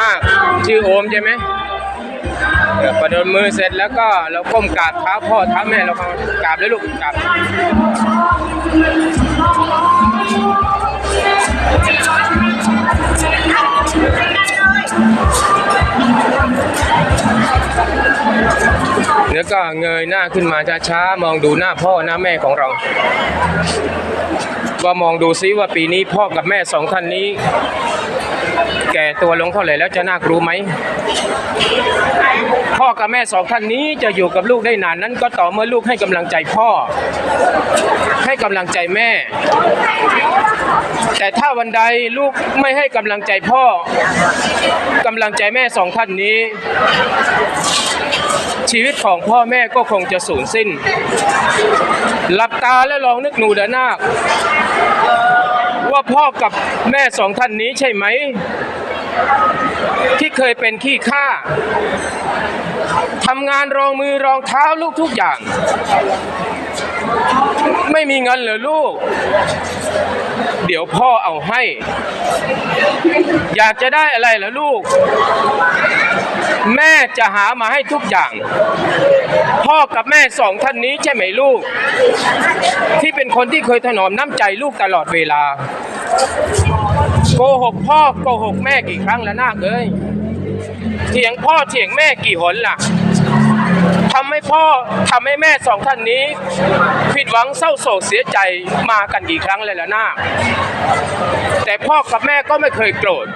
นาชื่อโอมใช่ไหมเออประดมมือเสร็จแล้วก็เราก้มกราบเท้าพ่อเท้าแม่เราก็กราบเลยลูกกราบแล้วก็เงยหน้าขึ้นมาช้าๆมองดูหน้าพ่อหน้าแม่ของเรา ว่ามองดูซิว่าปีนี้พ่อกับแม่สองท่านนี้ แก่ตัวลงเท่าไหร่แล้วจะน่ากรู้ไหมพ่อกับแม่สองท่านนี้จะอยู่กับลูกได้นานนั้นก็ต่อเมื่อลูกให้กำลังใจพ่อ ให้กำลังใจแม่ แต่ถ้าวันใดลูกไม่ให้กำลังใจพ่อกำลังใจแม่สองท่านนี้ ชีวิตของพ่อแม่ก็คงจะสูญสิ้น หลับตาแล้วลองนึกหนูเดนาค ว่าพ่อกับแม่สองท่านนี้ใช่ไหม ที่เคยเป็นขี้ข้าทำงานรองมือรองเท้าลูกทุกอย่าง ไม่มีเงินเหรอลูก เดี๋ยวพ่อเอาให้ อยากจะได้อะไรเหรอลูก แม่จะหามาให้ทุกอย่าง พ่อกับแม่สองท่านนี้ใช่ไหมลูก ที่เป็นคนที่เคยถนอมน้ำใจลูกตลอดเวลา โกหกพ่อโกหกแม่กี่ครั้งแล้วนาคเอ้ยเถียงพ่อเถียงแม่กี่หนล่ะทำให้พ่อทำให้แม่สองท่านนี้ ผิดหวังเศร้าโศกเสียใจมากันกี่ครั้งเลยล่ะนาคแต่พ่อกับแม่ก็ไม่เคยโกรธ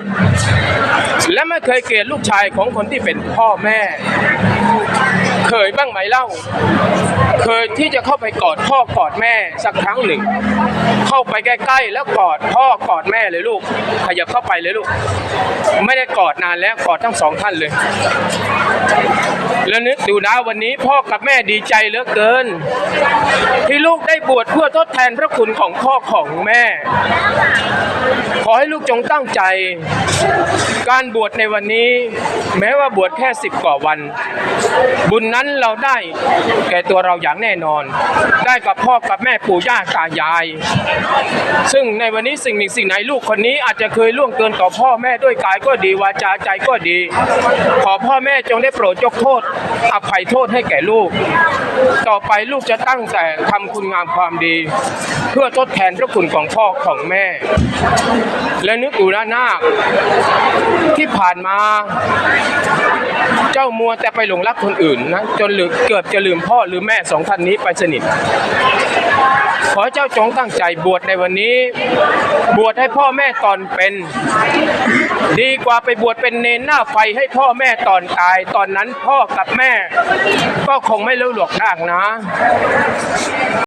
และไม่เคยเกลียดลูกชายของคนที่เป็นพ่อแม่ เคยบ้างไหมเล่า เคยที่จะเข้าไปกอดพ่อกอดแม่สักครั้งหนึ่ง เข้าไปใกล้ๆแล้วกอดพ่อกอดแม่เลยลูกขยับเข้าไปเลยลูก ไม่ได้กอดนานแล้วกอดทั้งสองท่านเลย แล้วนึกดูนะวันนี้พ่อกับแม่ดีใจเหลือเกิน ที่ลูกได้บวชเพื่อทดแทนพระคุณของพ่อของแม่ ขอให้ลูกจงตั้งใจ การบวชในวันนี้ แม้ว่าบวชแค่สิบกว่าวัน บุญนั้นเราได้แก่ตัวเราอย่างแน่นอน ได้กับพ่อกับแม่ปู่ย่าตายาย ซึ่งในวันนี้สิ่งหนึ่งสิ่งไหนลูกคนนี้อาจจะเคยล่วงเกินต่อพ่อแม่ด้วยกายก็ดีวาจาใจก็ดี ขอพ่อแม่จงได้โปรดยกโทษ อภัยโทษให้แก่ลูก ต่อไปลูกจะตั้งแต่ทำคุณงามความดี เพื่อทดแทนพระคุณของพ่อของแม่ และนึกดูนะนาค ที่ผ่านมา เจ้ามัวแต่ไปหลงรักคนอื่นนะจนลืมเกือบจะลืมพ่อหรือแม่สองท่านนี้ไปสนิทขอเจ้าจงตั้งใจบวชในวันนี้ บวชให้พ่อแม่ตอนเป็น ดีกว่าไปบวชเป็นเนนหน้าไฟให้พ่อแม่ตอนตาย ตอนนั้นพ่อกับแม่ ก็คงไม่รู้หลวกทางนะ